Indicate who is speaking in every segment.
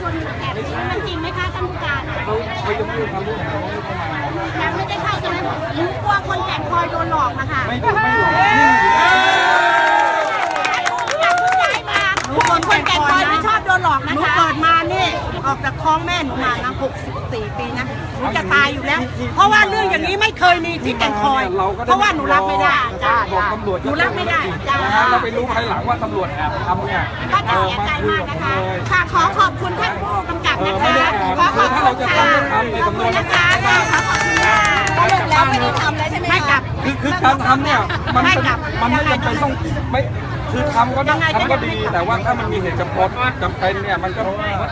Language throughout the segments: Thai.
Speaker 1: ชนแอบนี้มันจริงไหมคะท่านผู้การ
Speaker 2: เขาเขาจะพูดคำพูดของเขาไม่เข้ามา
Speaker 1: ยังไม่ได้เข้าใช่ไหมรู้กลัวคนแก่งคอยโดนหลอกนะคะ
Speaker 2: ไม่ไม่หลอกนี่อยู่แล้ว
Speaker 1: อยากเพิ่งย้ายมาคนคนแก่งคอยไม่ชอบโดนหลอก
Speaker 3: ห
Speaker 1: นะ
Speaker 3: นู
Speaker 1: คะ
Speaker 3: เกิดมานี่ออกจากท้องแม่หนูมานะ64 ปีนะหนูจะตายอยู่แล้ว เพราะว่าเรื่องอย่างนี้ไม่เคยมีที่แก่งคอย
Speaker 2: เราก็
Speaker 3: เพราะว่าหนูรับไม่ได้
Speaker 2: จ้าบอกตำรวจ
Speaker 3: หนูรับไม่ได้
Speaker 2: นะฮะเราไปรู้ภายหลังว่าตำรวจแอบทำเนี่ย
Speaker 1: ก็จะเสียใจมากนะคะค่ะขอขอบคุณท่านผู้กำกับ
Speaker 2: เออ
Speaker 1: นะ
Speaker 2: ไม่
Speaker 1: คะ
Speaker 2: ได้แอบ
Speaker 1: ขอขอบ
Speaker 2: ถ้า
Speaker 1: คุ
Speaker 2: เรา
Speaker 1: ณ
Speaker 2: จะ
Speaker 1: ค่ะ
Speaker 2: ทำในสำนวน
Speaker 1: นะคะค่ะขอขอบคุณค่ะสรุปแล้วไม่ได้ทำเลยใช่ไหม
Speaker 3: ไม่กลับ
Speaker 2: คือคือการทำเนี่ยมัน
Speaker 3: ไม่
Speaker 2: เป็น
Speaker 3: กลับ
Speaker 2: มันไม่จำเป็นต้องไม่ คือทำก็ได้
Speaker 3: ยังไงก็
Speaker 2: ทำก็
Speaker 3: ยังไม่
Speaker 2: ดี
Speaker 3: กลับ
Speaker 2: แต่ว่าถ้ามันมีเหตุจำเป็นจำเป็นเนี่ยมันก็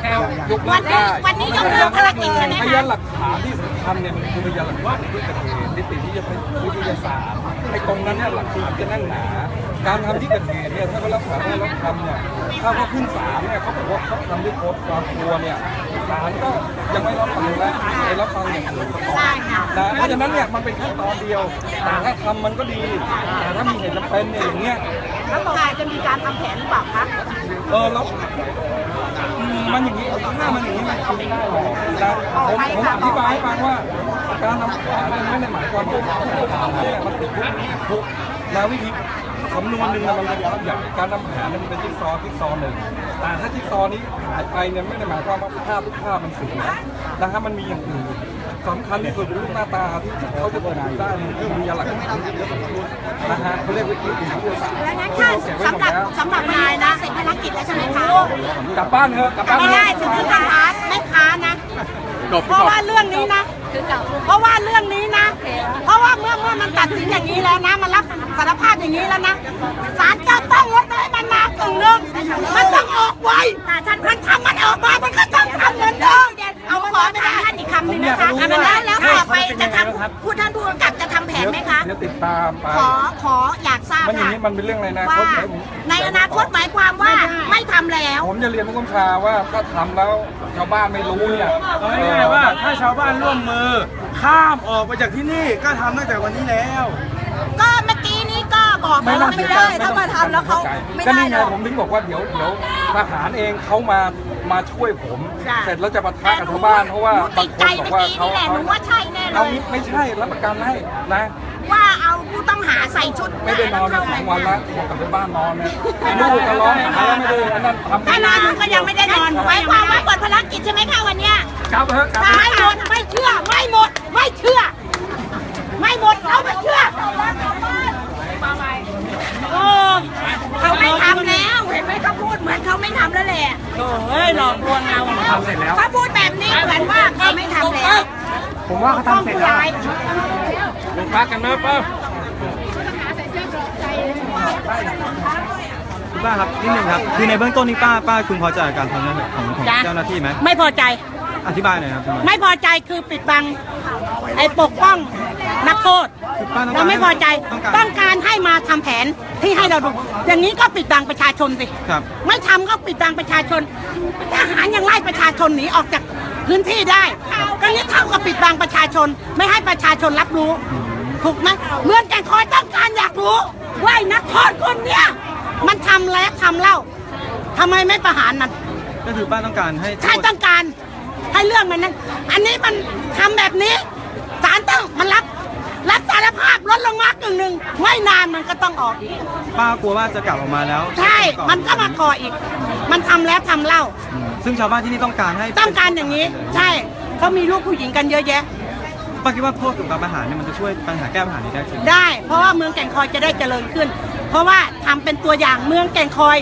Speaker 2: แค่ยกเลิ
Speaker 1: วัน
Speaker 2: ก
Speaker 1: นี้
Speaker 2: ได้
Speaker 1: วันนี้ยกเลิกภารกิจใช่ไหม
Speaker 2: พ
Speaker 1: คะ
Speaker 2: ยานหลักฐานที่สำคัญเนี่ยมันคือพยานหลักฐานที่เกิดเหตุนิติวิทยาวิทยาศาสตร์ไอ้ตรงนั้นเนี่ยหลักฐานจะแน่นหนาการทำที่เกิดเหตุเนี่ยถ้าเขารับสารภาพแล้วทำเนี่ยถ้าเขาขึ้นศาลเนี่ยเขาบอกว่าเขาทำด้วยโพสต์ความกลัวเนี่ยศาลก็ยังไม่รับฟังและไม่รับฟังอย่างอื่นประกอบ
Speaker 1: ใช่ค่ะ
Speaker 2: นะเพราะฉะนั้นเนี่ยมันเป็นขั้นตอนเดียวแต่ถ้าทำมันก็ดีแต่ถ้ามีเหตุจำเป็นเนี่ยอย่างเงี้ย
Speaker 3: แล้วต่อไปจะมีการทำแผนหรือเปล่าคะ
Speaker 2: เออแล้วอืมมันอย่างนี้ถ้ามันอย่างนี้มันทำไม่ได้หรอกนะผมผมอธิบายให้ฟังว่า การทำแผนเนี่ยไม่ได้หมายความว่าเนี่ยมันติดคุกเนี่ยคุกแล้ววิธีสำนวนหนึ่งนะมันระยะใหญ่การทำแผนมันเป็นจิ๊กซอว์จิ๊กซอว์หนึ่งแต่ถ้าจิ๊กซอว์นี้หายไปเนี่ยไม่ได้หมายความว่าภาพทุกภาพมันเสียนะครับมันมีอย่างอื่น สำคัญที่สุดคือรูปหน้าตาที่เขาจะเปิดเผยได้มันคือมีหลักฐานที่เยอะนะฮะเขาเรียกว่าวิทยาศาสตร์
Speaker 1: แล้วงั้นค่ะสำหรับสำหรับนายนะเสร็จภารกิจแล้วใช่ไหมคะ
Speaker 2: กลับบ้านเถอะกลับบ้าน
Speaker 3: ไม่ได้
Speaker 2: อะ
Speaker 3: ถึงที่ทหาไม่ค้านะเพราะว่าเรื่องนี้นะเพราะว่าเรื่องนี้นะ เพราะว่าเมื่อเมื่อมันตัดสินอย่างนี้แล้วนะ มันรับสารภาพอย่างนี้แล้วนะศาลจะต้องงดให้มันมา กึ่งหนึงมันต้องออกไวท่านมันทำมันออกมามันก็ต้องทำเหมือนเดิม
Speaker 1: เอาขอไม่ได้ท่านอีกคำหนึ่งนะคะอันนั้นแล้วแล้วต่อไปจะทำผู้ท่านผู้กำกับจะทำแผนไหมคะ
Speaker 2: เดี๋ยวติดตามไป
Speaker 1: ขอขออยากทราบ
Speaker 2: มันอย่าง
Speaker 1: ค่ะ
Speaker 2: นี้มันเป็นเรื่องอะไรนะ
Speaker 1: ว่า
Speaker 2: ผมผม
Speaker 1: ในอนาคตหมายความว่าไม่ทำแล้ว
Speaker 2: ผมจะเรียนผู้กำชาว่าถ้าทำแล้วชาวบ้านไม่รู้เนี่ย
Speaker 4: เอาง่ายๆว่าถ้าชาวบ้านร่วมมือข้ามออกไปจากที่นี่ก็ทำตั้งแต่วันนี้แล้ว
Speaker 1: ก็เมื่อกี้นี้ก็ บอกไปว่าไม่ได้ถ้ามาทำแล้วเขาไม่
Speaker 2: ก็
Speaker 1: ได้
Speaker 2: นี่
Speaker 1: ห
Speaker 2: ไง
Speaker 1: รอก
Speaker 2: ผมถึงบอกว่าเดี๋ยวเดี๋ยวทหารเองเขามามาช่วยผม
Speaker 1: จ้ะ
Speaker 2: เสร็จแล้วจะปะทะกับชาวบ้านเพราะว่า
Speaker 1: หนูติ
Speaker 2: บาง
Speaker 1: ด
Speaker 2: ค
Speaker 1: ใจ
Speaker 2: นบอก
Speaker 1: เมื่อ
Speaker 2: ว่า
Speaker 1: กี้
Speaker 2: เขา
Speaker 1: นี่แหละหนูว่าใช่แน่เล
Speaker 2: เอา
Speaker 1: ย
Speaker 2: ไม่ใช่รับประกันให้นะ
Speaker 1: ว่าเอาผู้ต้องหาใส่ชุด
Speaker 2: ไม่ได้นอนมาสองวันแล้วบอกกลับไปบ้านนอนเนี่ยลูกก็ร้องหาแล้วไม่ได้อันนั้นทำ
Speaker 3: ถ้านอนมันก็ยังไม่ได้นอน
Speaker 1: หมายความว่าเปิดภารกิจใช่ไหมคะวันเนี้ย
Speaker 2: กลับเถอะกลับเถ
Speaker 3: ไม่
Speaker 2: อะ
Speaker 3: หมดไม่เชื่อไม่หมดไม่เชื่อ ไม่หมดเราไม่เชื่อโอ้
Speaker 1: เขาไม่ทำแล้วเห็นไหมเขาพูดเหมือนเขาไม่ทำแล้วแหละ
Speaker 3: เฮ้ย หลอกลวงเรา
Speaker 2: ทำเสร็จแล้ว
Speaker 1: เขาพูดแบบนี้เหมือนว่าเขาไม่ทำแล้ว
Speaker 2: ผมว่าเขาทำเสร็จแล้วลงพักกันนะป้า
Speaker 5: คุณป้าครับนิดนึงครับคือในเบื้องต้นนี้ป้าป้าคุณพอใจกับการทำงานของของ
Speaker 3: จ้ะ
Speaker 5: เจ้าหน้าที่ไหม
Speaker 3: ไม่พอใจ
Speaker 5: อธิบายหน่อยครับคุณป้า
Speaker 3: ไม่พอใจคือปิดบังไอ้ปกป้อง นักโทษ
Speaker 5: คือป้าต้อง
Speaker 3: เรา
Speaker 5: การ
Speaker 3: ไม่พอใจ
Speaker 5: ต้องการ
Speaker 3: ต้องการให้มาทำแผนที่ให้เราดูอย่างนี้ก็ปิดบังประชาชนสิ
Speaker 5: ครับ
Speaker 3: ไม่ทำก็ปิดบังประชาชนทหารยังไล่ประชาชนหนีออกจากพื้นที่ได้ก็นี้เท่ากับปิดบังประชาชน ไม่ให้ประชาชนรับรู้ถูกไหมเมืองแก่งคอยต้องการอยากรู้ว่าไอ้นักโทษคนเนี้ยมันทำแล้วทำเล่าทำไมไม่ประหารมัน
Speaker 5: ก็คือป้าต้องการให้
Speaker 3: ใช่ต้องการให้เรื่องมันนั้น อันนี้มันทำแบบนี้ศาลต้องมันรับ รับสารภาพ ลดลงมากึ่งหนึ่งไม่นานมันก็ต้องออกอีก
Speaker 5: ป้ากลัวว่าจะกลับออกมาแล้ว
Speaker 3: ใช่ มันก็มาก่ออีก มันทำแล้วทำเล่า
Speaker 5: อืมซึ่งชาวบ้านที่นี่ต้องการให้
Speaker 3: ต้องการอย่างนี้ ใช่เขามีลูกผู้หญิงกันเยอะแยะ
Speaker 5: ป้าคิดว่าโทษกับการประหารเนี่ยมันจะช่วยปัญหาแก้ปัญหานี้ได้จริงไหม
Speaker 3: ได้ เพราะว่าเมืองแก่งคอยจะได้เจริญขึ้น เพราะว่าทำเป็นตัวอย่างเมืองแก่งคอย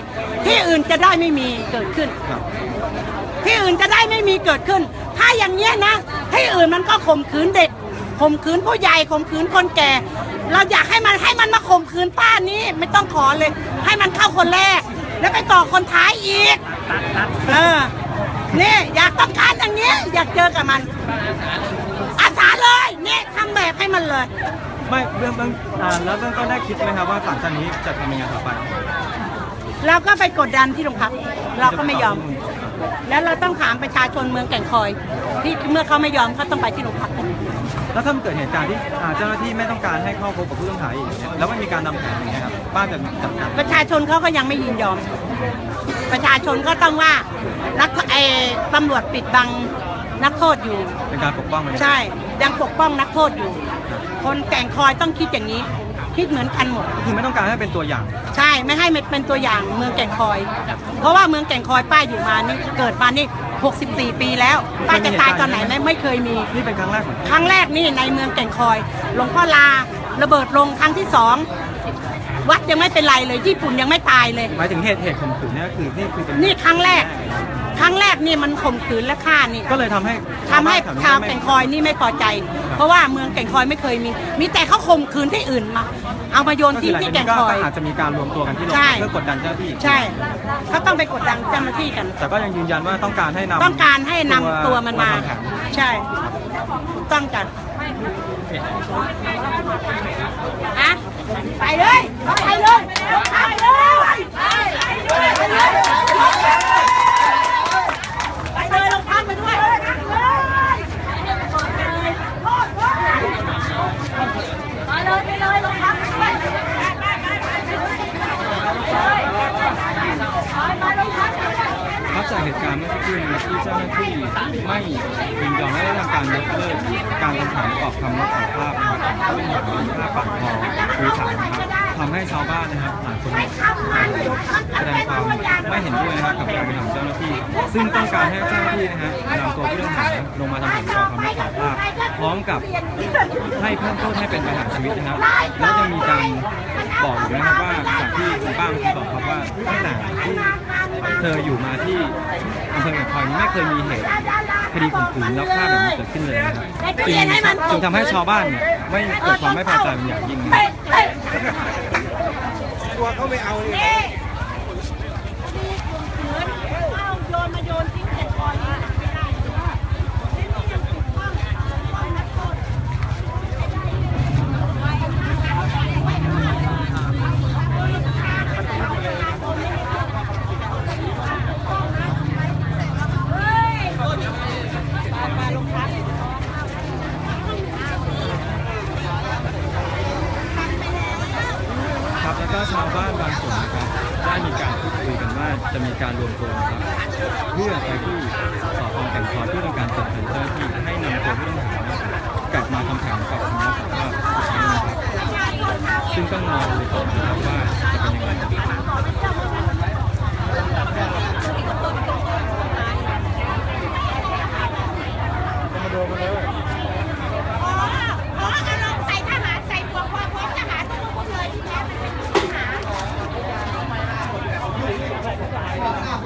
Speaker 3: ที่อื่นจะได้ไม่มีเกิดขึ้น
Speaker 5: ครับ
Speaker 3: ที่อื่นจะได้ไม่มีเกิดขึ้น ถ้าอย่างเงี้ยนะ ที่อื่นมันก็ข่มขืนเด็ก ข่มขืนผู้ใหญ่ข่มขืนคนแก่ เราอยากให้มันให้มันมาข่มขืนป้านี้ไม่ต้องขอเลย ให้มันเข้าคนแรก แล้วไปต่อคนท้ายอีกเออนี่อยากต้องการอย่างเงี้ยอยากเจอกับมัน อาสาเลยนี่ทำแบบให้มันเลย
Speaker 5: ไม่เบื้องเบื้องอ่าแล้วเบื้องต้นได้คิดไหมครับว่าหลังจากนี้จะทำยังไงต่อไป
Speaker 3: เราก็ไปกดดันที่โรงพักเราก็ไม่ยอม แล้วเราต้องถามประชาชนเมืองแก่งคอย ที่เมื่อเขาไม่ยอมเขาต้องไปที่โรงพักกัน
Speaker 5: แล้วถ้ามันเกิดเหตุการณ์ที่อ่าเจ้าหน้าที่ไม่ต้องการให้เข้าพบกับผู้ต้องหาอีกเนี่ยแล้วมันมีการนำแผนอย่างเงี้ยครับป้าจะจัดการ
Speaker 3: ประชาชนเขาก็ยังไม่ยินยอม ประชาชนก็ต้องว่านักไอ้ตำรวจปิดบังนักโทษอยู่
Speaker 5: เป็นการปกป้องไหม
Speaker 3: ใช่ยังปกป้องนักโทษอยู่ คนแก่งคอยต้องคิดอย่างนี้ คิดเหมือนกันหมด
Speaker 5: คือไม่ต้องการให้เป็นตัวอย่าง
Speaker 3: ใช่ไม่ให้มันเป็นตัวอย่างเมืองแก่งคอย เพราะว่าเมืองแก่งคอยป้าอยู่มานี่เกิดมานี่ 64 ปีแล้วป้าจะตายตอนไหนไม่ไม่เคยมี
Speaker 5: นี่เป็นครั้งแรกของ
Speaker 3: ครั้งแรกนี่ในเมืองแก่งคอย หลวงพ่อลาระเบิดลงครั้งที่สองวัดยังไม่เป็นไรเลยญี่ปุ่นยังไม่ตายเลย
Speaker 5: หมายถึงเหตุเหตุข่มขืนเนี่ยคือนี่คือเป็น
Speaker 3: นี่ครั้งแรก ครั้งแรกนี่มันข่มขืนและฆ่านี่
Speaker 5: ก็เลยทำให้
Speaker 3: ทำให้
Speaker 5: แถวนี้
Speaker 3: ชาว
Speaker 5: ไม่
Speaker 3: แก่งคอยนี่ไม่พอใจ เพราะว่าเมืองแก่งคอยไม่เคยมี มีแต่เขาข่มขืนที่อื่นมา เอามาโยน
Speaker 5: ก็คื
Speaker 3: ทิ้
Speaker 5: องหลัง
Speaker 3: ที่
Speaker 5: จาก
Speaker 3: แก่
Speaker 5: นี้
Speaker 3: ง
Speaker 5: ก็
Speaker 3: คอย
Speaker 5: อาจจะมีการรวมตัวกันที่โรง
Speaker 3: ใช่
Speaker 5: พักเพื่อกดดันเจ้าหน้าที่
Speaker 3: ใช่เขาต้องไปกดดันเจ้าหน้าที่กัน
Speaker 5: แต่ก็ยังยืนยันว่าต้องการให้นำ
Speaker 3: ต้องการให้นำตัวมันมา
Speaker 5: ทำแผน
Speaker 3: ใช่ถูกต้องกันอะไปเลยไปเลยไปเลยไปเลยไปเลยลงพักไปด้วยไปเลยไปเลยลงพักไปด้วย
Speaker 5: ครับจาก เหตุการณ์เมื่อสักครู่นที่เจ้าหน้าที่ไม่ยินยอมและได้ทำการยกเลิกการทำแผนประกอบคำรับสารภาพนะครับของผู้ต้องหาในฆ่าปาดคอหรือสารนะครับทำให้ชาวบ้านนะครับหลายคนแสดงความไม่เห็นด้วยนะครับกับการกระทำเจ้าหน้าที่ ซึ่งต้องการให้เจ้าหน้าที่นะฮะนำตัวผู้ต้องหาลงมาทำแผนประกอบคำรับสารภาพ พร้อมกับให้เพิ่มโทษให้เป็นประหารชีวิตนะครับแล้วยังมีการบอกอยู่นะครับว่าจากที่คุณป้าเมื่อกี้บอกครับว่าตั้งแต่ที่ เธออยู่มาที่อำเภอแก่งคอยนี้ไม่เคยมีเหตุคดีข่มขืนแล้วฆ่าแบบนี้เกิดขึ้นเลยนะครับจึงจึงทำให้ชาวบ้านเนี่ยไม่เกิดความไม่พอใจเป็นอย่างยิ่งนะครับ
Speaker 4: ตัวเขาไม่เอาเลย
Speaker 3: เอาโยนมาโยนทิ้งแก่งคอยนี่ไม่ได้นี่นี่ยังถูกต้องต้องนักโทษ
Speaker 5: ครับแล้วก็ชาวบ้านบางส่วนนะครับได้มีการพูดคุยกันว่า จะมีการรวมตัวนะครับเพื่อไปที่สพแก่งคอยเพื่อต้องการเปิดเผยเจ้าหน้าที่ให้นำตัวผู้ต้องหากลับมาทำแผนประกอบคำรับสารภาพอีกครั้งนะครับซึ่งต้องรอดูต่อนะครับว่าจะเป็นยังไงนะครับ
Speaker 1: อ๋ออ๋อเอาลองใส่ทหารใส่หัวพอพร้อมทหารทุกคนเลยที่แท้มันเป็นทหาร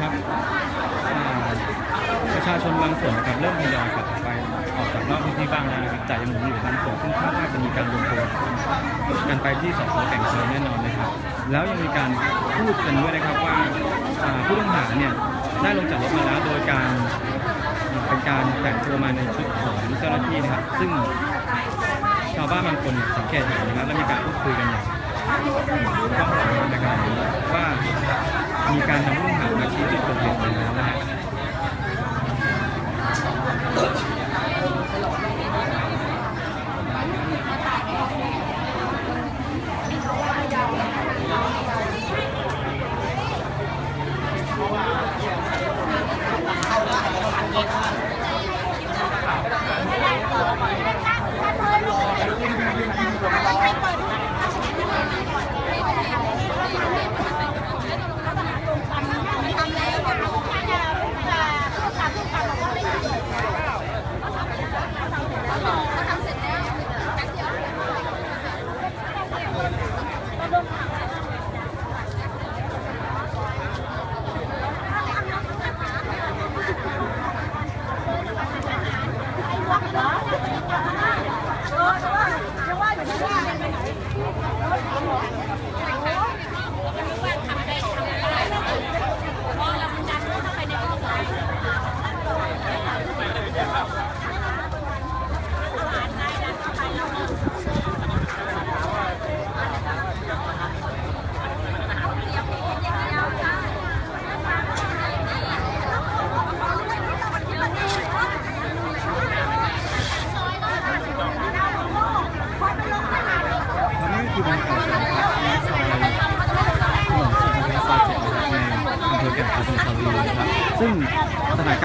Speaker 5: ครับอ่าประชาชนบางส่วนนะครับเริ่มทยอยกลับไปออกจากนอกพื้น ที่บ้างนะครับแต่ยังหมุนอยู่บางส่วนซึ่งคาดว่าจะมีการรวมตัวกันไปที่สพแก่งคอยแน่นอนนะครับ แล้วยังมีการพูดกันด้วยนะครับว่าผู้ต้องหาเนี่ยได้ลงจากรถมาแล้วโดยการเป็นการแต่งตัวมาในชุดของเจ้าหน้าที่นะครับ ซึ่งชาวบ้านบางคนสังเกตเห็นนะครับและมีการพูดคุยกันอย่างกว้างขวานะครับว่ามีการนำผู้ต้องหามาชี้จุดเกิดเหตุ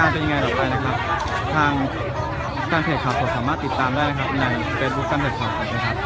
Speaker 5: การเป็นยังไงต่อไปนะครับ ทางแฟนเพจข่าวสดสามารถติดตามได้นะครับใน Facebook แฟนเพจข่าวสดนะครับ